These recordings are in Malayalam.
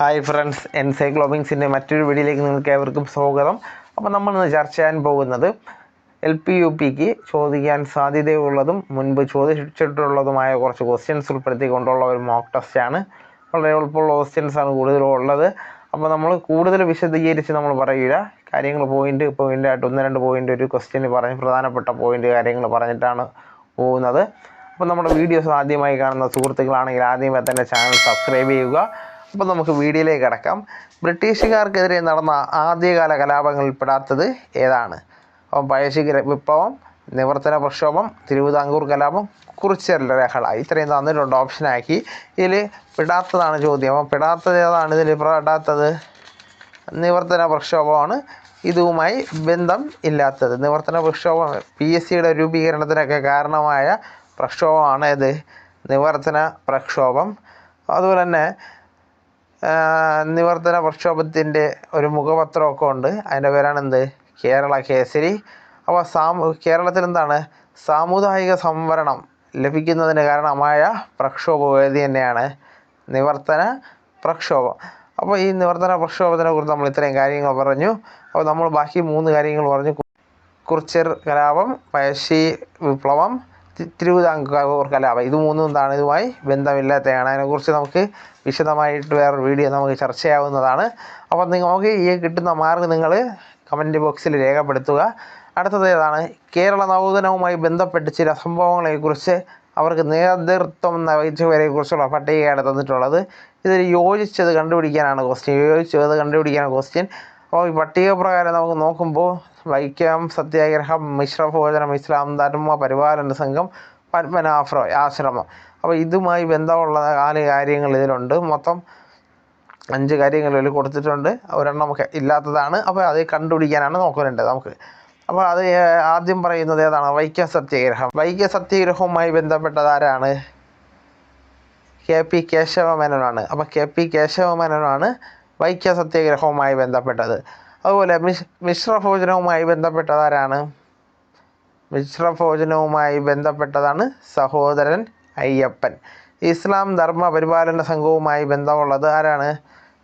ഹായ് ഫ്രണ്ട്സ് എൻസൈക്ലോബിങ്സിന്റെ മറ്റൊരു വീഡിയോയിലേക്ക് നിങ്ങൾക്ക് ഏവർക്കും സ്വാഗതം. അപ്പോൾ നമ്മൾ ഇന്ന് ചർച്ച ചെയ്യാൻ പോകുന്നത് എൽ പി യു പിക്ക് ചോദിക്കാൻ സാധ്യതയുള്ളതും മുൻപ് ചോദിച്ചിട്ടുള്ളതുമായ കുറച്ച് ക്വസ്റ്റ്യൻസ് ഉൾപ്പെടുത്തിക്കൊണ്ടുള്ള ഒരു മോക്ക് ടെസ്റ്റാണ് വളരെ എളുപ്പമുള്ള ക്വസ്റ്റ്യൻസ് ആണ് കൂടുതലും ഉള്ളത്. അപ്പോൾ നമ്മൾ കൂടുതൽ വിശദീകരിച്ച് നമ്മൾ പറയുക. കാര്യങ്ങൾ പോയിന്റ് പോയിന്റായിട്ട് ഒന്ന് രണ്ട് പോയിന്റ് ഒരു ക്വസ്റ്റ്യൻ പറഞ്ഞ് പ്രധാനപ്പെട്ട പോയിന്റ് കാര്യങ്ങൾ പറഞ്ഞിട്ടാണ് പോകുന്നത്. അപ്പോൾ നമ്മുടെ വീഡിയോസ് ആദ്യമായി കാണുന്ന സുഹൃത്തുക്കളാണെങ്കിൽ ആദ്യമേ തന്നെ ചാനൽ സബ്സ്ക്രൈബ് ചെയ്യുക. അപ്പോൾ നമുക്ക് വീഡിയോയിലേക്ക് കിടക്കാം. ബ്രിട്ടീഷുകാർക്കെതിരെ നടന്ന ആദ്യകാല കലാപങ്ങളിൽ പെടാത്തത് ഏതാണ്? അപ്പം പഴശ്ശി വിപ്ലവം നിവർത്തന പ്രക്ഷോഭം തിരുവിതാംകൂർ കലാപം കുറിച്ചല്ല രഹള ഇത്രയും തന്നിട്ടുണ്ട് ഓപ്ഷനാക്കി ഇതിൽ പെടാത്തതാണ് ചോദ്യം. അപ്പം പെടാത്തത് ഏതാണ്? ഇതിൽ പെടാത്തത് നിവർത്തന പ്രക്ഷോഭമാണ്. ഇതുമായി ബന്ധം ഇല്ലാത്തത്. നിവർത്തന പ്രക്ഷോഭം പി എസ് സിയുടെ രൂപീകരണത്തിനൊക്കെ കാരണമായ പ്രക്ഷോഭമാണ് ഇത് നിവർത്തന പ്രക്ഷോഭം. അതുപോലെ തന്നെ നിവർത്തന പ്രക്ഷോഭത്തിന്റെ ഒരു മുഖപത്രമൊക്കെ ഉണ്ട്. അതിന്റെ പേരാണ് എന്ത് കേരള കേസരി. അപ്പോൾ സാമൂ കേരളത്തിൽ എന്താണ് സാമുദായിക സംവരണം ലഭിക്കുന്നതിന് കാരണമായ പ്രക്ഷോഭ വേദി തന്നെയാണ് നിവർത്തന പ്രക്ഷോഭം. അപ്പോൾ ഈ നിവർത്തന പ്രക്ഷോഭത്തിനെ കുറിച്ച് നമ്മൾ ഇത്രയും കാര്യങ്ങൾ പറഞ്ഞു. അപ്പോൾ നമ്മൾ ബാക്കി മൂന്ന് കാര്യങ്ങൾ പറഞ്ഞു. കുറിച്യർ കലാപം പഴശ്ശി വിപ്ലവം തിരുവിതാംകൂർ കലാപം ഇത് മൂന്നും എന്താണ്? ഇതുമായി ബന്ധമില്ലാത്തതാണ് അതിനെക്കുറിച്ച് നമുക്ക് വിശദമായിട്ട് വേറൊരു വീഡിയോ നമുക്ക് ചർച്ചയാവുന്നതാണ് അപ്പോൾ നിങ്ങൾ നമുക്ക് ഈ കിട്ടുന്ന മാർക്ക് നിങ്ങൾ കമന്റ് ബോക്സിൽ രേഖപ്പെടുത്തുക. അടുത്തത് ഏതാണ്? കേരള നവോത്ഥനവുമായി ബന്ധപ്പെട്ട് ചില സംഭവങ്ങളെക്കുറിച്ച് അവർക്ക് നേതൃത്വം വഹിച്ചവരെ കുറിച്ചുള്ള പട്ടികയാണ് തന്നിട്ടുള്ളത്. ഇതിൽ യോജിച്ചത് കണ്ടുപിടിക്കാനാണ് ക്വസ്റ്റ്യൻ യോജിച്ചത് കണ്ടുപിടിക്കാനാണ് ക്വസ്റ്റ്യൻ അപ്പോൾ ഈ പട്ടിക പ്രകാരം നമുക്ക് നോക്കുമ്പോൾ വൈക്കം സത്യാഗ്രഹം മിശ്രഭോജനം ഇസ്ലാം ധർമ്മ പരിപാലന സംഘം പത്മനാഭ ആശ്രമം. അപ്പോൾ ഇതുമായി ബന്ധമുള്ള നാല് കാര്യങ്ങൾ ഇതിലുണ്ട്. മൊത്തം അഞ്ച് കാര്യങ്ങൾ ഇതിൽ കൊടുത്തിട്ടുണ്ട്. ഒരെണ്ണം നമുക്ക് ഇല്ലാത്തതാണ്. അപ്പോൾ അത് കണ്ടുപിടിക്കാനാണ് നോക്കുന്നുണ്ട് നമുക്ക്. അപ്പോൾ അത് ആദ്യം പറയുന്നത് ഏതാണ്? വൈക്കം സത്യഗ്രഹം. വൈക്കം സത്യഗ്രഹവുമായി ബന്ധപ്പെട്ടത് ആരാണ്? കെ പി കേശവമേനോനാണ് അപ്പോൾ കെ പി കേശവമേനോനാണ് വൈക്കം സത്യാഗ്രഹവുമായി ബന്ധപ്പെട്ടത്. അതുപോലെ മിശ് മിശ്രഭോജനവുമായി ബന്ധപ്പെട്ടതാരാണ് മിശ്രഭോജനവുമായി ബന്ധപ്പെട്ടതാണ് സഹോദരൻ അയ്യപ്പൻ. ഇസ്ലാം ധർമ്മ പരിപാലന സംഘവുമായി ബന്ധമുള്ളത് ആരാണ്?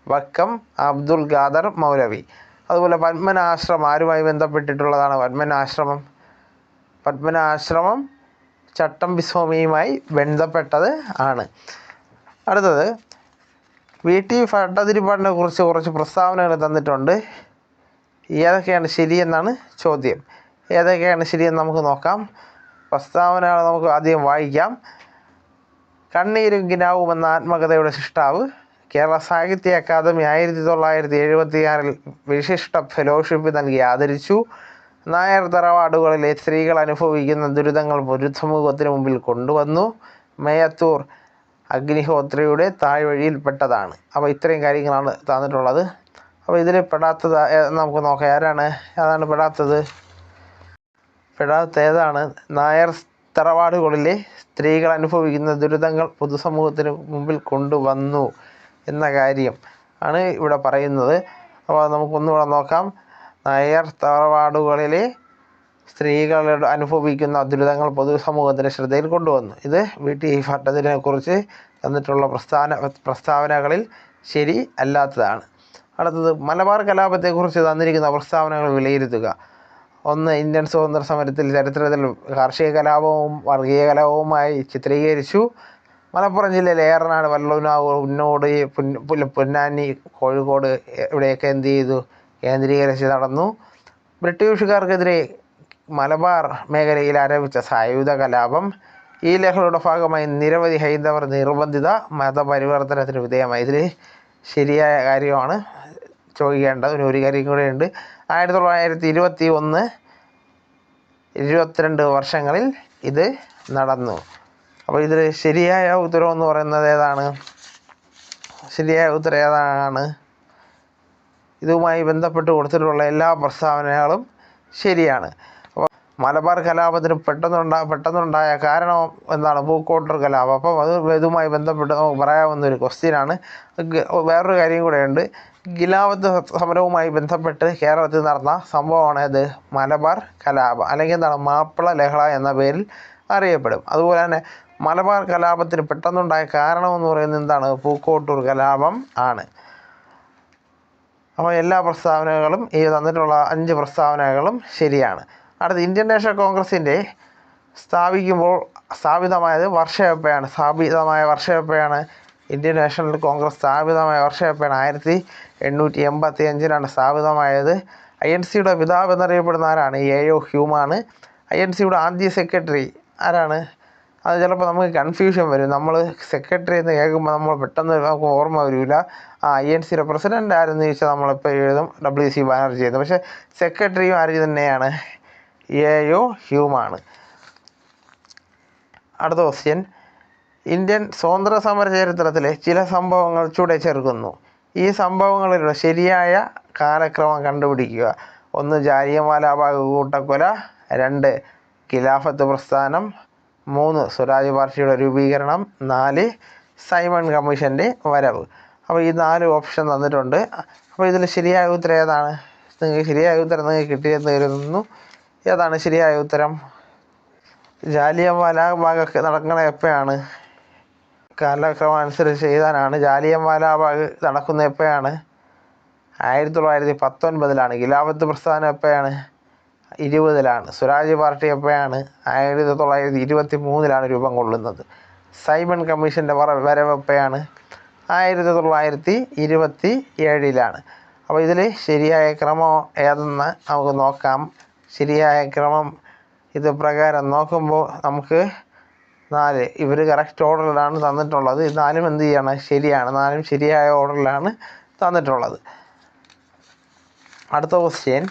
വക്കം അബ്ദുൽ ഖാദർ മൗലവി. അതുപോലെ പത്മനാശ്രമം ആരുമായി ബന്ധപ്പെട്ടിട്ടുള്ളതാണ്? പത്മനാശ്രമം. പത്മനാശ്രമം ചട്ടമ്പി സ്വാമിയുമായി ബന്ധപ്പെട്ടത് ആണ്. അടുത്തത് വി ടി ഭട്ടതിരിപ്പാടിനെ കുറിച്ച് കുറച്ച് പ്രസ്താവനകൾ തന്നിട്ടുണ്ട്. ഏതൊക്കെയാണ് ശരിയെന്നാണ് ചോദ്യം. ഏതൊക്കെയാണ് ശരിയെന്ന് നമുക്ക് നോക്കാം. പ്രസ്താവനകൾ നമുക്ക് ആദ്യം വായിക്കാം. കണ്ണീരും ഗിനാവും എന്ന ആത്മകഥയുടെ സൃഷ്ടാവ്. കേരള സാഹിത്യ അക്കാദമി ആയിരത്തി തൊള്ളായിരത്തി എഴുപത്തിയാറിൽ വിശിഷ്ട ഫെലോഷിപ്പ് നൽകി ആദരിച്ചു. നായർ തറവാടുകളിലെ സ്ത്രീകൾ അനുഭവിക്കുന്ന ദുരിതങ്ങൾ പൊതുസമൂഹത്തിന് മുമ്പിൽ കൊണ്ടുവന്നു. മേയത്തൂർ അഗ്നിഹോത്രിയുടെ താഴ്വഴിയിൽപ്പെട്ടതാണ്. അപ്പോൾ ഇത്രയും കാര്യങ്ങളാണ് തന്നിട്ടുള്ളത്. അപ്പോൾ ഇതിൽ പെടാത്തത് നമുക്ക് നോക്കാം. ആരാണ്? ഏതാണ് പെടാത്തത്. പെടാത്ത ഏതാണ് നായർ തറവാടുകളിലെ സ്ത്രീകൾ അനുഭവിക്കുന്ന ദുരിതങ്ങൾ പൊതുസമൂഹത്തിന് മുമ്പിൽ കൊണ്ടുവന്നു എന്ന കാര്യം ആണ് ഇവിടെ പറയുന്നത്. അപ്പോൾ നമുക്കൊന്നുകൂടെ നോക്കാം. നായർ തറവാടുകളിലെ സ്ത്രീകളുടെ അനുഭവിക്കുന്ന ദുരിതങ്ങൾ പൊതുസമൂഹത്തിന്റെ ശ്രദ്ധയിൽ കൊണ്ടുവന്നു. ഇത് വി. ടി. ഭട്ടതിനെ കുറിച്ച് തന്നിട്ടുള്ള പ്രസ്ഥാന പ്രസ്താവനകളിൽ ശരി അല്ലാത്തതാണ്. അടുത്തത് മലബാർ കലാപത്തെക്കുറിച്ച് തന്നിരിക്കുന്ന പ്രസ്താവനകൾ വിലയിരുത്തുക. ഒന്ന് ഇന്ത്യൻ സ്വാതന്ത്ര്യ സമരത്തിൽ ചരിത്രത്തിൽ കാർഷിക കലാപവും വർഗീയ കലാപവുമായി ചിത്രീകരിച്ചു. മലപ്പുറം ജില്ലയിലെ ഏറനാട് വല്ലൂനാവ് ഉന്നോട് പുന്ന- പൊന്നാനി കോഴിക്കോട് ഇവിടെയൊക്കെ എന്ത് ചെയ്തു? കേന്ദ്രീകരിച്ച് നടന്നു. ബ്രിട്ടീഷുകാർക്കെതിരെ മലബാർ മേഖലയിൽ ആരംഭിച്ച സായുധ കലാപം ഈ ലഹളയുടെ ഭാഗമായി നിരവധി ഹൈന്ദവർ നിർബന്ധിത മതപരിവർത്തനത്തിന് വിധേയമായി. ഇതിൽ ശരിയായ കാര്യമാണ് ചോദിക്കേണ്ടത്. ഒരു ഒരു കാര്യം കൂടെ ഉണ്ട്. ആയിരത്തി തൊള്ളായിരത്തി ഇരുപത്തി ഒന്ന് ഇരുപത്തിരണ്ട് വർഷങ്ങളിൽ ഇത് നടന്നു. അപ്പോൾ ഇതിൽ ശരിയായ ഉത്തരം എന്ന് പറയുന്നത് ഏതാണ്? ശരിയായ ഉത്തരം ഏതാണ്? ഇതുമായി ബന്ധപ്പെട്ട് കൊടുത്തിട്ടുള്ള എല്ലാ പ്രസ്താവനകളും ശരിയാണ്. മലബാർ കലാപത്തിന് പെട്ടെന്നുണ്ടാ പെട്ടെന്നുണ്ടായ കാരണം എന്താണ്? പൂക്കോട്ടൂർ കലാപം. അപ്പം അത് ഇതുമായി ബന്ധപ്പെട്ട് നമുക്ക് പറയാവുന്ന ഒരു ക്വസ്റ്റ്യനാണ് വേറൊരു കാര്യം കൂടെയുണ്ട്. ഗിലാവത്ത് സമരവുമായി ബന്ധപ്പെട്ട് കേരളത്തിൽ നടന്ന സംഭവമാണ് ഇത്. മലബാർ കലാപം അല്ലെങ്കിൽ എന്താണ്? മാപ്പിള ലഹള എന്ന പേരിൽ അറിയപ്പെടും. അതുപോലെ തന്നെ മലബാർ കലാപത്തിന് പെട്ടെന്നുണ്ടായ കാരണം എന്ന് പറയുന്നത് എന്താണ്? പൂക്കോട്ടൂർ കലാപം ആണ്. അപ്പോൾ എല്ലാ പ്രസ്താവനകളും ഈ തന്നിട്ടുള്ള അഞ്ച് പ്രസ്താവനകളും ശരിയാണ്. അടുത്ത ഇന്ത്യൻ നാഷണൽ കോൺഗ്രസിന്റെ സ്ഥാപിക്കുമ്പോൾ സ്ഥാപിതമായത് വർഷവെപ്പയാണ് സ്ഥാപിതമായ വർഷവെപ്പയാണ് ഇന്ത്യൻ നാഷണൽ കോൺഗ്രസ്. സ്ഥാപിതമായ വർഷവെപ്പയാണ് ആയിരത്തി എണ്ണൂറ്റി എൺപത്തി അഞ്ചിലാണ് സ്ഥാപിതമായത്. ഐ എൻ സിയുടെ പിതാവ് എന്നറിയപ്പെടുന്ന ആരാണ്? എ ഒ ഹ്യൂമാണ്. ഐ എൻ സിയുടെ ആദ്യ സെക്രട്ടറി ആരാണ്? അത് ചിലപ്പോൾ നമുക്ക് കൺഫ്യൂഷൻ വരും. നമ്മൾ സെക്രട്ടറി എന്ന് കേൾക്കുമ്പോൾ നമ്മൾ പെട്ടെന്ന് നമുക്ക് ഓർമ്മ വരില്ല. ആ ഐ എൻ സിയുടെ പ്രസിഡന്റ് ആരെന്ന് ചോദിച്ചാൽ നമ്മളിപ്പോൾ എഴുതും. ഡബ്ല്യു സി ബാനർജി എന്ന് പക്ഷേ സെക്രട്ടറിയും ആര് തന്നെയാണ്. എ ഒ ഹ്യൂമാണ്. അടുത്ത ക്വസ്റ്റ്യൻ ഇന്ത്യൻ സ്വാതന്ത്ര്യ സമര ചരിത്രത്തിലെ ചില സംഭവങ്ങൾ ചൂടെ ചേർക്കുന്നു. ഈ സംഭവങ്ങളിലുള്ള ശരിയായ കാലക്രമം കണ്ടുപിടിക്കുക. ഒന്ന് ജാലിയൻവാലാബാഗ് കൂട്ടക്കൊല രണ്ട് ഖിലാഫത്ത് പ്രസ്ഥാനം മൂന്ന് സ്വരാജ് പാർട്ടിയുടെ രൂപീകരണം നാല് സൈമൺ കമ്മീഷന്റെ വരവ്. അപ്പോൾ ഈ നാല് ഓപ്ഷൻ തന്നിട്ടുണ്ട്. അപ്പോൾ ഇതിൽ ശരിയായ ഉത്തരം ഏതാണ്? നിങ്ങൾക്ക് ശരിയായ ഉത്തരം നിങ്ങൾക്ക് കിട്ടിയെന്ന് കരുതുന്നു. ഏതാണ് ശരിയായ ഉത്തരം? ജാലിയൻവാലാബാഗ് നടക്കണ എപ്പോഴാണ് കാലക്രമം അനുസരിച്ച് എഴുതാനാണ്. ജാലിയൻവാലാബാഗ് നടക്കുന്ന എപ്പോഴാണ് ആയിരത്തി തൊള്ളായിരത്തി പത്തൊൻപതിലാണ് ഖിലാഫത്ത് പ്രസ്ഥാനം എപ്പോഴാണ് ഇരുപതിലാണ്. സ്വരാജ് പാർട്ടി എപ്പോഴാണ് ആയിരത്തി തൊള്ളായിരത്തി ഇരുപത്തി മൂന്നിലാണ് രൂപം കൊള്ളുന്നത്. സൈമൺ കമ്മീഷന്റെ വറ വരവ് എപ്പോഴാണ് ആയിരത്തി തൊള്ളായിരത്തി ഇരുപത്തി ഏഴിലാണ് അപ്പോൾ ഇതിൽ ശരിയായ ക്രമം ഏതെന്ന് നമുക്ക് നോക്കാം. ശരിയായ ക്രമം ഇത് പ്രകാരം നോക്കുമ്പോൾ നമുക്ക് നാല്. ഇവർ കറക്റ്റ് ഓർഡറിലാണ് തന്നിട്ടുള്ളത്. നാലും എന്ത് ചെയ്യണം? ശരിയാണ്. നാലും ശരിയായ ഓർഡറിലാണ് തന്നിട്ടുള്ളത്. അടുത്ത ക്വസ്റ്റ്യൻ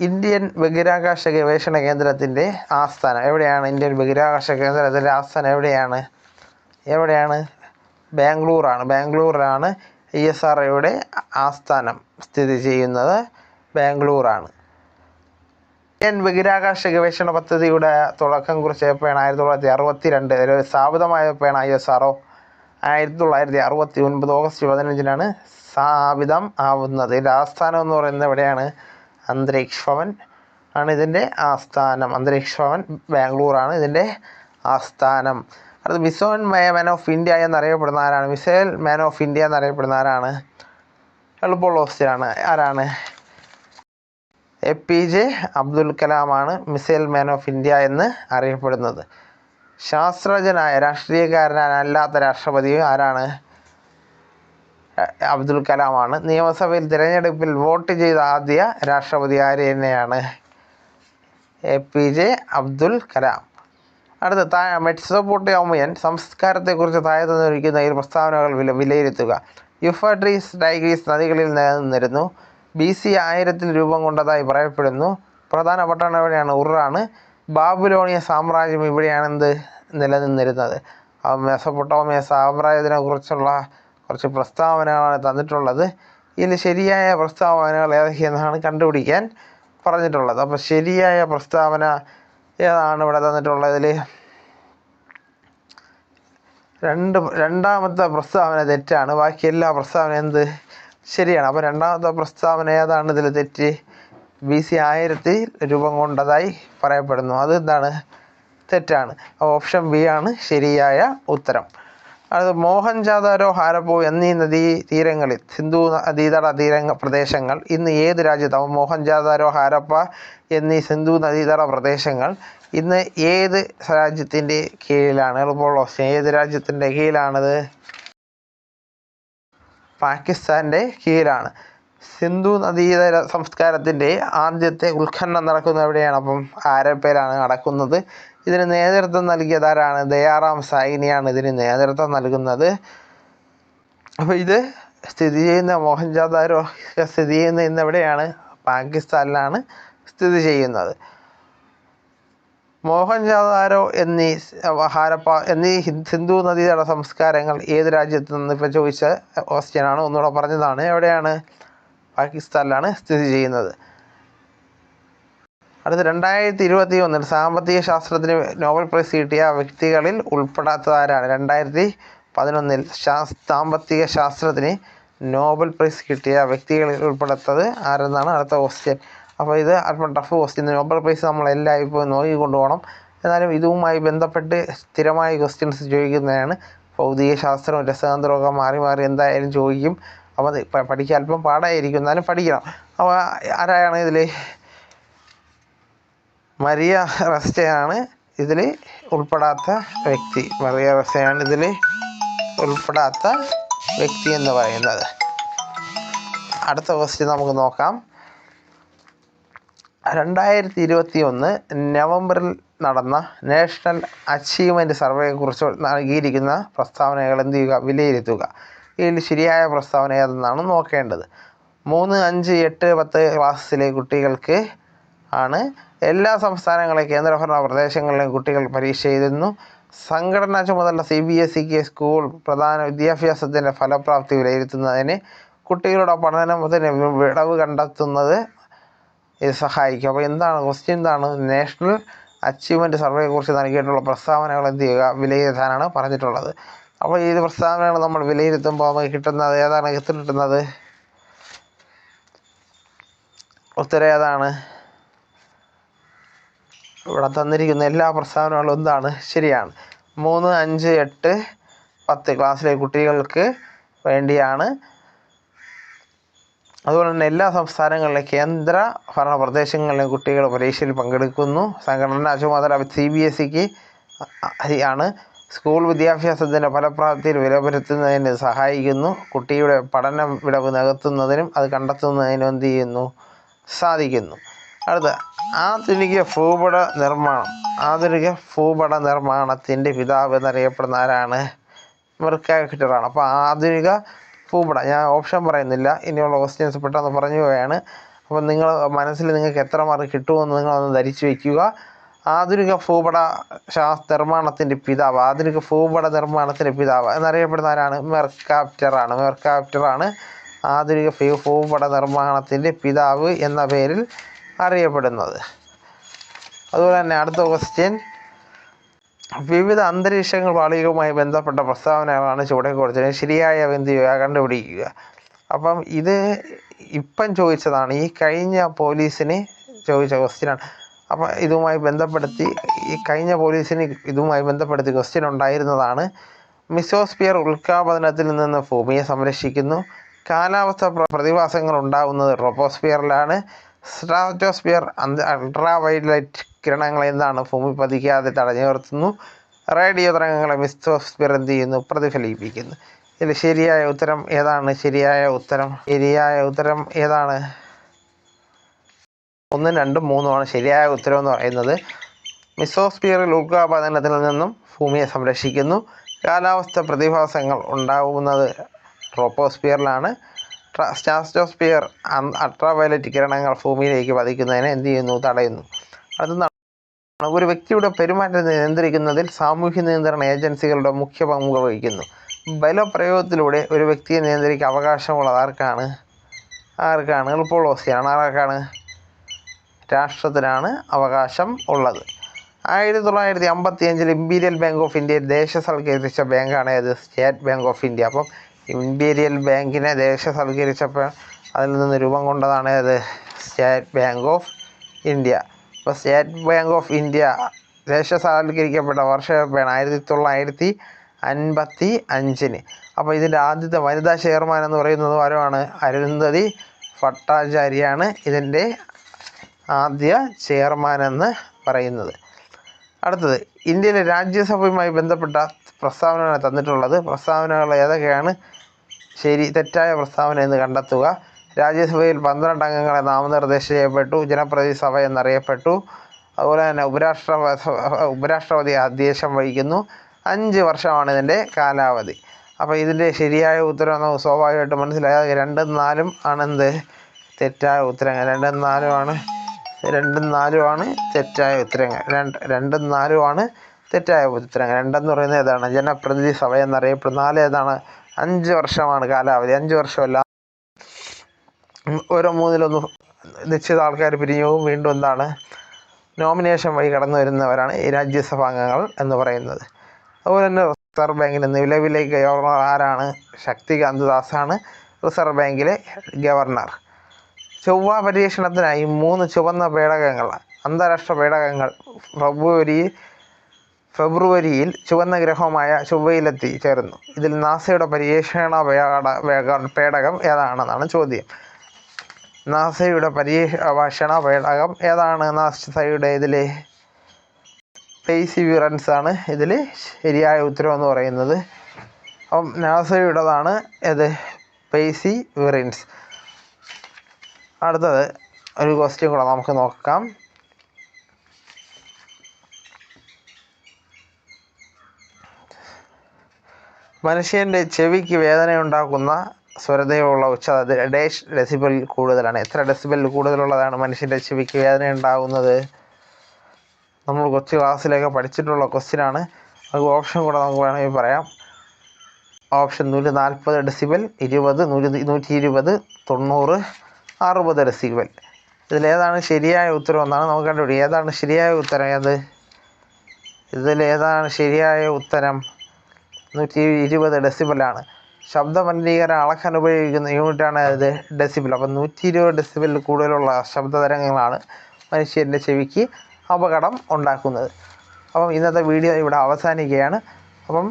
ഇന്ത്യൻ ബഹിരാകാശ ഗവേഷണ കേന്ദ്രത്തിന്റെ ആസ്ഥാനം എവിടെയാണ്? ഇന്ത്യൻ ബഹിരാകാശ കേന്ദ്രത്തിന്റെ ആസ്ഥാനം എവിടെയാണ്? എവിടെയാണ്? ബാംഗ്ലൂറാണ് ബാംഗ്ലൂരിലാണ് ഐ എസ് ആർ ഒയുടെ ആസ്ഥാനം സ്ഥിതി ചെയ്യുന്നത്. ബാംഗ്ലൂറാണ് ഇന്ത്യൻ ബഹിരാകാശ ഗവേഷണ പദ്ധതിയുടെ തുടക്കം കുറിച്ച് എപ്പോഴാണ് ആയിരത്തി തൊള്ളായിരത്തി അറുപത്തി രണ്ട് സ്ഥാപിതമായപ്പോഴാണ് ഐ എസ് ആർ ഒ ആയിരത്തി തൊള്ളായിരത്തി അറുപത്തി ഒൻപത് ഓഗസ്റ്റ് പതിനഞ്ചിനാണ് സ്ഥാപിതം ആവുന്നത്. ഇതിന്റെ ആസ്ഥാനം എന്ന് പറയുന്നത് എവിടെയാണ്? അന്തരീക്ഷ ഭവൻ ആണ് ഇതിന്റെ ആസ്ഥാനം. അന്തരീക്ഷ ഭവൻ ബാംഗ്ലൂറാണ് ഇതിന്റെ ആസ്ഥാനം. അടുത്ത മിസോൺ മാൻ ഓഫ് ഇന്ത്യ എന്നറിയപ്പെടുന്ന ആരാണ്? മിസൈൽ മാൻ ഓഫ് ഇന്ത്യ എന്നറിയപ്പെടുന്ന ആരാണ്? എളുപ്പമുള്ള ക്വസ്റ്റ്യനാണ് ആരാണ്? എ പി ജെ അബ്ദുൽ കലാമാണ് മിസൈൽ മാൻ ഓഫ് ഇന്ത്യ എന്ന് അറിയപ്പെടുന്നത്. ശാസ്ത്രജ്ഞനായ രാഷ്ട്രീയക്കാരനല്ലാത്ത രാഷ്ട്രപതി ആരാണ്? അബ്ദുൽ കലാമാണ്. നിയമസഭയിൽ തിരഞ്ഞെടുപ്പിൽ വോട്ട് ചെയ്ത ആദ്യ രാഷ്ട്രപതി ആര് തന്നെയാണ്? A P J Abdul Kalam. അടുത്ത താ മെറ്റ്സോപ്പൊട്ടേമിയൻ സംസ്കാരത്തെക്കുറിച്ച് താഴെ തന്നിരിക്കുന്ന ഈ പ്രസ്താവനകൾ വില വിലയിരുത്തുക. യുഫട്രീസ് ടൈഗ്രീസ് നദികളിൽ നിലനിന്നിരുന്നു. ബി സി ആയിരത്തിൽ രൂപം കൊണ്ടതായി പറയപ്പെടുന്നു. പ്രധാന പട്ടണം എവിടെയാണ്? ഉറാണ്. ബാബുലോണിയ സാമ്രാജ്യം ഇവിടെയാണ് എന്ത് നിലനിന്നിരുന്നത്? ആ മെസ്സപ്പൊട്ടോമിയ സാമ്രാജ്യത്തിനെ കുറിച്ചുള്ള കുറച്ച് പ്രസ്താവനകളാണ് തന്നിട്ടുള്ളത്. ഇതിൽ ശരിയായ പ്രസ്താവനകൾ ഏതൊക്കെയെന്നാണ് കണ്ടുപിടിക്കാൻ പറഞ്ഞിട്ടുള്ളത്. അപ്പോൾ ശരിയായ പ്രസ്താവന ഏതാണ് ഇവിടെ തന്നിട്ടുള്ളതിൽ രണ്ട് രണ്ടാമത്തെ പ്രസ്താവന തെറ്റാണ്. ബാക്കി എല്ലാ പ്രസ്താവന എന്ത് ശരിയാണ്. അപ്പോൾ രണ്ടാമത്തെ പ്രസ്താവന ഏതാണ്? ഇതിൽ തെറ്റ് ബി സി ആയിരത്തി രൂപം കൊണ്ടതായി പറയപ്പെടുന്നു. അത് എന്താണ്? തെറ്റാണ്. ഓപ്ഷൻ ബി ആണ് ശരിയായ ഉത്തരം. അത് മോഹൻജാദാരോ ഹാരപ്പോ എന്നീ നദീ തീരങ്ങളിൽ സിന്ധു നദീതട തീര പ്രദേശങ്ങൾ ഇന്ന് ഏത് രാജ്യത്താണ് മോഹൻജാദാരോ ഹാരപ്പ എന്നീ സിന്ധു നദീതട പ്രദേശങ്ങൾ ഇന്ന് ഏത് രാജ്യത്തിന്റെ കീഴിലാണ്? എളുപ്പമുള്ള ഏത് രാജ്യത്തിന്റെ കീഴിലാണത്? പാകിസ്ഥാന്റെ കീഴിലാണ്. സിന്ധു നദീതര സംസ്കാരത്തിന്റെ ആദ്യത്തെ ഉത്ഖനനം നടക്കുന്നത് എവിടെയാണ്? അപ്പം ആരപ്പേലാണ് നടക്കുന്നത്? ഇതിന് നേതൃത്വം നൽകിയത് ആരാണ്? ദയാറാം സൈനിയാണ് ഇതിന് നേതൃത്വം നൽകുന്നത്. അപ്പോൾ ഇത് സ്ഥിതി ചെയ്യുന്ന മോഹൻജാദാരോ സ്ഥിതി ചെയ്യുന്ന ഇന്ന് എവിടെയാണ്? പാകിസ്ഥാനിലാണ് സ്ഥിതി ചെയ്യുന്നത്. മോഹൻജാദാരോ എന്നീ ഹാരപ്പ എന്നീ സിന്ധു നദീതട സംസ്കാരങ്ങൾ ഏത് രാജ്യത്ത് നിന്ന് ഇപ്പോൾ ചോദിച്ച ക്വസ്റ്റ്യനാണ്. ഒന്നുകൂടെ പറഞ്ഞതാണ്. എവിടെയാണ്? പാകിസ്ഥാനിലാണ് സ്ഥിതി ചെയ്യുന്നത്. അടുത്ത രണ്ടായിരത്തി ഇരുപത്തി ഒന്നിൽ സാമ്പത്തിക ശാസ്ത്രത്തിന് നോബൽ പ്രൈസ് കിട്ടിയ വ്യക്തികളിൽ ഉൾപ്പെടാത്തതാരാണ്? രണ്ടായിരത്തി പതിനൊന്നിൽ സാമ്പത്തിക ശാസ്ത്രത്തിന് നോബൽ പ്രൈസ് കിട്ടിയ വ്യക്തികളിൽ ഉൾപ്പെടാത്തത് ആരെന്നാണ് അടുത്ത ക്വസ്റ്റ്യൻ? അപ്പോൾ ഇത് അല്പം ടഫ് ക്വസ്റ്റ്യൻ നോബൽ പ്രൈസ് നമ്മൾ എല്ലായ്പ്പോഴും നോക്കിക്കൊണ്ട് പോകണം എന്നാലും ഇതുമായി ബന്ധപ്പെട്ട് സ്ഥിരമായി ക്വസ്റ്റ്യൻസ് ചോദിക്കുന്നതാണ്. ഭൗതിക ശാസ്ത്രവും രസതന്ത്രമൊക്കെ മാറി മാറി എന്തായാലും ചോദിക്കും. അപ്പോൾ അത് പഠിക്കാൻ അല്പം പാടായിരിക്കും. എന്നാലും പഠിക്കണം. അപ്പോൾ ആരാണ് ഇതിൽ മരിയ റസ്റ്റയാണ് ഇതിൽ ഉൾപ്പെടാത്ത വ്യക്തി. മറിയ റസ്റ്റയാണ് ഇതിൽ ഉൾപ്പെടാത്ത വ്യക്തി എന്ന് പറയുന്നത്. അടുത്ത ക്വസ്റ്റ്യൻ നമുക്ക് നോക്കാം. രണ്ടായിരത്തി ഇരുപത്തി ഒന്ന് നവംബറിൽ നടന്ന നാഷണൽ അച്ചീവ്മെന്റ് സർവേയെക്കുറിച്ച് നൽകിയിരിക്കുന്ന പ്രസ്താവനകൾ എന്ത് ചെയ്യുക? വിലയിരുത്തുക. ഇതിൽ ശരിയായ പ്രസ്താവന ഏതെന്നാണ് നോക്കേണ്ടത്. മൂന്ന് അഞ്ച് എട്ട് പത്ത് ക്ലാസ്സിലെ കുട്ടികൾക്ക് ആണ് എല്ലാ സംസ്ഥാനങ്ങളെ കേന്ദ്രഭരണ പ്രദേശങ്ങളിലെയും കുട്ടികൾ പരീക്ഷ എഴുതുന്നു. സംഘടനാ ചുമതല C B S E school പ്രധാന വിദ്യാഭ്യാസത്തിന്റെ ഫലപ്രാപ്തി വിലയിരുത്തുന്നതിന് കുട്ടികളുടെ പഠനത്തിന് വിടവ് കണ്ടെത്തുന്നത് ഇത് സഹായിക്കും. അപ്പോൾ എന്താണ് ക്വസ്റ്റ്യൻ എന്താണ് നാഷണൽ അച്ചീവ്മെന്റ് സർവേയെക്കുറിച്ച് നൽകിയിട്ടുള്ള പ്രസ്താവനകൾ എന്ത് ചെയ്യുക? വിലയിരുത്താനാണ് പറഞ്ഞിട്ടുള്ളത്. അപ്പോൾ ഈ പ്രസ്താവനകൾ നമ്മൾ വിലയിരുത്തുമ്പോൾ നമുക്ക് കിട്ടുന്നത് ഏതാണ്? കിട്ടുന്നത്? ഉത്തരം ഏതാണ്? ഇവിടെ തന്നിരിക്കുന്ന എല്ലാ പ്രസ്താവനകളും എന്താണ്? ശരിയാണ്. മൂന്ന് അഞ്ച് എട്ട് പത്ത്. ക്ലാസ്സിലെ കുട്ടികൾക്ക് വേണ്ടിയാണ് അതുപോലെ തന്നെ എല്ലാ സംസ്ഥാനങ്ങളിലെ കേന്ദ്ര ഭരണ പ്രദേശങ്ങളിലെ കുട്ടികൾ പരീക്ഷയിൽ പങ്കെടുക്കുന്നു. സംഘടനാ ചുമതല സി ബി എസ് സിക്ക് ആണ്. സ്കൂൾ വിദ്യാഭ്യാസത്തിന്റെ ഫലപ്രാപ്തിയിൽ വിലപരുത്തുന്നതിന് സഹായിക്കുന്നു. കുട്ടിയുടെ പഠന വിടവ് നികത്തുന്നതിനും അത് കണ്ടെത്തുന്നതിനും എന്ത് ചെയ്യുന്നു? സാധിക്കുന്നു. അടുത്ത ആധുനിക ഭൂപട നിർമ്മാണം. ആധുനിക ഭൂപട നിർമ്മാണത്തിന്റെ പിതാവ് എന്നറിയപ്പെടുന്ന ആരാണ്? മെർക്കാക്ടറാണ് അപ്പോൾ ആധുനിക ഭൂപട ഞാൻ ഓപ്ഷൻ പറയുന്നില്ല. ഇനിയുള്ള ക്വസ്റ്റ്യൻസ് പെട്ടെന്ന് പറഞ്ഞു പോവുകയാണ്. അപ്പോൾ നിങ്ങൾ മനസ്സിൽ നിങ്ങൾക്ക് എത്ര മാർക്ക് കിട്ടുമെന്ന് നിങ്ങളൊന്ന് ധരിച്ചു വയ്ക്കുക ആധുനിക ഭൂപട ശാസ്ത്ര നിർമ്മാണത്തിന്റെ പിതാവ് ആധുനിക ഭൂപട നിർമ്മാണത്തിന്റെ പിതാവ് എന്നറിയപ്പെടുന്ന ആരാണ് മെർക്കാപ്റ്ററാണ് മെർക്കാപ്റ്ററാണ് ആധുനിക ഭൂപട നിർമ്മാണത്തിന്റെ പിതാവ് എന്ന പേരിൽ അറിയപ്പെടുന്നത്. അതുപോലെ തന്നെ അടുത്ത ക്വസ്റ്റ്യൻ വിവിധ അന്തരീക്ഷങ്ങൾ പാളികവുമായി ബന്ധപ്പെട്ട പ്രസ്താവനകളാണ് ചുവടെ കൊടുത്തത് ശരിയായ ബന്ധുവ കണ്ടുപിടിക്കുക. അപ്പം ഇത് ഇപ്പം ചോദിച്ചതാണ്. ഈ കഴിഞ്ഞ പോലീസിന് ചോദിച്ച ക്വസ്റ്റ്യനാണ്. അപ്പം ഇതുമായി ബന്ധപ്പെടുത്തി ഈ കഴിഞ്ഞ പോലീസിന് ഇതുമായി ബന്ധപ്പെടുത്തി ക്വസ്റ്റ്യൻ ഉണ്ടായിരുന്നതാണ്. മിസോസ്ഫിയർ ഉൽക്കാപതനത്തിൽ നിന്ന് ഭൂമിയെ സംരക്ഷിക്കുന്നു. കാലാവസ്ഥ പ്ര- പ്രതിഭാസങ്ങൾ ഉണ്ടാകുന്നത് ട്രോപ്പോസ്ഫിയറിലാണ് സ്ട്രാറ്റോസ്ഫിയർ അൾട്രാ വയലറ്റ് കിരണങ്ങൾ എന്താണ് ഭൂമി പതിക്കാതെ തടഞ്ഞു നിർത്തുന്നു. റേഡിയോ തരംഗങ്ങളെ എന്ത് ചെയ്യുന്നു പ്രതിഫലിപ്പിക്കുന്നു. ഇതിൽ ശരിയായ ഉത്തരം ഏതാണ്? ശരിയായ ഉത്തരം ശരിയായ ഉത്തരം ഏതാണ്? ഒന്നും രണ്ടും മൂന്നുമാണ് ശരിയായ ഉത്തരം എന്ന് പറയുന്നത്. മിസോസ്പിയറിൽ ഉൽക്കാപാതനത്തിൽ നിന്നും ഭൂമിയെ സംരക്ഷിക്കുന്നു. കാലാവസ്ഥ പ്രതിഭാസങ്ങൾ ഉണ്ടാകുന്നത് ട്രോപ്പോസ്പിയറിലാണ് സ്റ്റാസ്റ്റോസ്പിയർ അൾട്രാവയലറ്റ് കിരണങ്ങൾ ഭൂമിയിലേക്ക് പതിക്കുന്നതിനെ എന്ത് ചെയ്യുന്നു? തടയുന്നു. അടുത്ത ഒരു വ്യക്തിയുടെ പെരുമാറ്റത്തെ നിയന്ത്രിക്കുന്നതിൽ സാമൂഹ്യ നിയന്ത്രണ ഏജൻസികളുടെ മുഖ്യ പങ്ക് വഹിക്കുന്നു. ബലപ്രയോഗത്തിലൂടെ ഒരു വ്യക്തിയെ നിയന്ത്രിക്കാൻ അവകാശമുള്ളത് ആർക്കാണ്? ആർക്കാണ്? എളുപ്പമുള്ള ക്വസ്റ്റ്യനാണ് ആർക്കാണ്? രാഷ്ട്രത്തിനാണ് അവകാശം ഉള്ളത്. ആയിരത്തി തൊള്ളായിരത്തി അമ്പത്തി അഞ്ചിൽ ഇമ്പീരിയൽ ബാങ്ക് ഓഫ് ഇന്ത്യ ദേശസൽക്കരിച്ച ബാങ്കാണ് ഏത് സ്റ്റേറ്റ് ബാങ്ക് ഓഫ് ഇന്ത്യ. അപ്പം ഇമ്പീരിയൽ ബാങ്കിനെ ദേശസൽക്കരിച്ചപ്പോൾ അതിൽ നിന്ന് രൂപം കൊണ്ടതാണ് ഏത് സ്റ്റേറ്റ് ബാങ്ക് ഓഫ് ഇന്ത്യ. അപ്പോൾ സ്റ്റേറ്റ് ബാങ്ക് ഓഫ് ഇന്ത്യ ദേശസാൽക്കരിക്കപ്പെട്ട വർഷം എപ്പോഴാണ് ആയിരത്തി തൊള്ളായിരത്തി അൻപത്തി അഞ്ചിന്. അപ്പോൾ ഇതിന്റെ ആദ്യത്തെ വനിതാ ചെയർമാൻ എന്ന് പറയുന്നത് ആരുമാണ് അരുന്ധതി ഭട്ടാചാര്യാണ് ഇതിന്റെ ആദ്യ ചെയർമാൻ എന്ന് പറയുന്നത്. അടുത്തത് ഇന്ത്യയിലെ രാജ്യസഭയുമായി ബന്ധപ്പെട്ട പ്രസ്താവനകളാണ് തന്നിട്ടുള്ളത്. പ്രസ്താവനകൾ ഏതൊക്കെയാണ്? ശരി തെറ്റായ പ്രസ്താവന എന്ന് കണ്ടെത്തുക. രാജ്യസഭയിൽ പന്ത്രണ്ട് അംഗങ്ങളെ നാമനിർദ്ദേശം ചെയ്യപ്പെട്ടു ജനപ്രതിനിധി സഭ എന്നറിയപ്പെട്ടു. അതുപോലെ തന്നെ ഉപരാഷ്ട്ര ഉപരാഷ്ട്രപതി അധ്യക്ഷം വഹിക്കുന്നു. അഞ്ച് വർഷമാണ് ഇതിന്റെ കാലാവധി. അപ്പോൾ ഇതിന്റെ ശരിയായ ഉത്തരം നമുക്ക് സ്വാഭാവികമായിട്ട് മനസ്സിലായത് രണ്ടും നാലും ആണെന്ത്? തെറ്റായ ഉത്തരങ്ങൾ. രണ്ടും നാലുമാണ് രണ്ടും നാലുമാണ് തെറ്റായ ഉത്തരങ്ങൾ. രണ്ട് രണ്ടും നാലുമാണ് തെറ്റായ ഉത്തരങ്ങൾ. രണ്ടെന്ന് പറയുന്നത് ഏതാണ്? ജനപ്രതിനിധി സഭ എന്നറിയപ്പെടുന്ന. നാല് ഏതാണ്? അഞ്ച് വർഷമാണ് കാലാവധി. അഞ്ച് വർഷമല്ല ഓരോ മൂന്നിലൊന്ന് നിശ്ചിത ആൾക്കാർ പിരിഞ്ഞു വീണ്ടും എന്താണ്? നോമിനേഷൻ വഴി കടന്നു വരുന്നവരാണ് ഈ രാജ്യസഭാംഗങ്ങൾ എന്ന് പറയുന്നത്. അതുപോലെ തന്നെ റിസർവ് ബാങ്കിന്റെ നിലവിലെ ഗവർണർ ആരാണ്? ശക്തികാന്ത് ദാസാണ് റിസർവ് ബാങ്കിലെ ഗവർണർ. ചൊവ്വ പരീക്ഷണത്തിനായി മൂന്ന് ചുവന്ന പേടകങ്ങൾ അന്താരാഷ്ട്ര പേടകങ്ങൾ ഫെബ്രുവരി ഫെബ്രുവരിയിൽ ചുവന്ന ഗ്രഹമായ ചൊവ്വയിലെത്തി ചേർന്നു ഇതിൽ നാസയുടെ പരീക്ഷണ പേട പേടകം ഏതാണെന്നാണ് ചോദ്യം. നാസയുടെ പര്യവേഷണ പേടകം ഏതാണ് നാസയുടെ ഇതിൽ പേസിവിറൻസ് ആണ് ഇതിൽ ശരിയായ ഉത്തരം എന്ന് പറയുന്നത്. അപ്പം നാസയുടേതാണ് ഇത് പേസി വിറൻസ് അടുത്തത് ഒരു ക്വസ്റ്റ്യൻ കൂടെ നമുക്ക് നോക്കാം. മനുഷ്യന്റെ ചെവിക്ക് വേദനയുണ്ടാക്കുന്ന സ്വരതയുള്ള ഉച്ച ഡേഷ് ഡെസിബൽ കൂടുതലാണ്. എത്ര ഡെസിബൽ കൂടുതലുള്ളതാണ് മനുഷ്യന്റെ ചെവിക്ക് വേദന ഉണ്ടാകുന്നത് നമ്മൾ കൊച്ചു ക്ലാസ്സിലൊക്കെ പഠിച്ചിട്ടുള്ള ക്വസ്റ്റ്യനാണ് അത് ഓപ്ഷൻ കൂടെ നമുക്ക് വേണമെങ്കിൽ പറയാം. ഓപ്ഷൻ നൂറ്റി നാൽപ്പത് ഡെസിബൽ ഇരുപത് നൂറ്റി നൂറ്റി ഇരുപത് തൊണ്ണൂറ് അറുപത് ഡെസിബൽ ഇതിലേതാണ് ശരിയായ ഉത്തരം എന്നാണ് നമുക്ക് കണ്ടുപിടിക്കുക ഏതാണ് ശരിയായ ഉത്തരം ഏത്? ഇതിലേതാണ് ശരിയായ ഉത്തരം? നൂറ്റി ഇരുപത് ഡെസിബലാണ് ശബ്ദ മലിനീകരണം അളക്കാൻ ഉപയോഗിക്കുന്ന യൂണിറ്റാണ് ഇത് ഡെസിബിൾ. അപ്പം നൂറ്റി ഇരുപത് ഡെസിബിളിൽ കൂടുതലുള്ള ശബ്ദ തരംഗങ്ങളാണ് മനുഷ്യന്റെ ചെവിക്ക് അപകടം ഉണ്ടാക്കുന്നത്. അപ്പം ഇന്നത്തെ വീഡിയോ ഇവിടെ അവസാനിക്കുകയാണ്. അപ്പം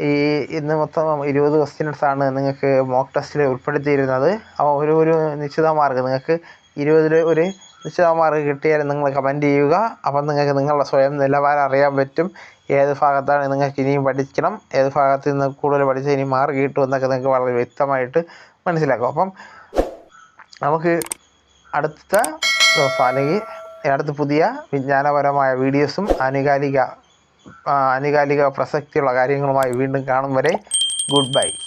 ഈ ഇന്ന് മൊത്തം ഇരുപത് ക്വസ്റ്റ്യൻസ് ആണ് നിങ്ങൾക്ക് മോക്ക് ടെസ്റ്റിൽ ഉൾപ്പെടുത്തിയിരുന്നത്. അപ്പോൾ ഒരു ഒരു നിശ്ചിത മാർക്ക് നിങ്ങൾക്ക് ഇരുപതിൽ ഒരു നിശ്ചിത കിട്ടിയാൽ നിങ്ങൾ കമന്റ് ചെയ്യുക. അപ്പം നിങ്ങൾക്ക് നിങ്ങളുടെ സ്വയം നിലവാരം അറിയാൻ പറ്റും. ഏത് ഭാഗത്താണ് നിങ്ങൾക്ക് ഇനിയും പഠിക്കണം? ഏത് ഭാഗത്ത് നിന്ന് കൂടുതൽ പഠിച്ചാൽ ഇനി മാർക്ക് കിട്ടും എന്നൊക്കെ നിങ്ങൾക്ക് വളരെ വ്യക്തമായിട്ട് മനസ്സിലാക്കും. അപ്പം നമുക്ക് അടുത്ത ദിവസം അല്ലെങ്കിൽ അടുത്ത പുതിയ വിജ്ഞാനപരമായ വീഡിയോസും ആനുകാലിക ആനുകാലിക പ്രസക്തിയുള്ള കാര്യങ്ങളുമായി വീണ്ടും കാണും വരെ. Good bye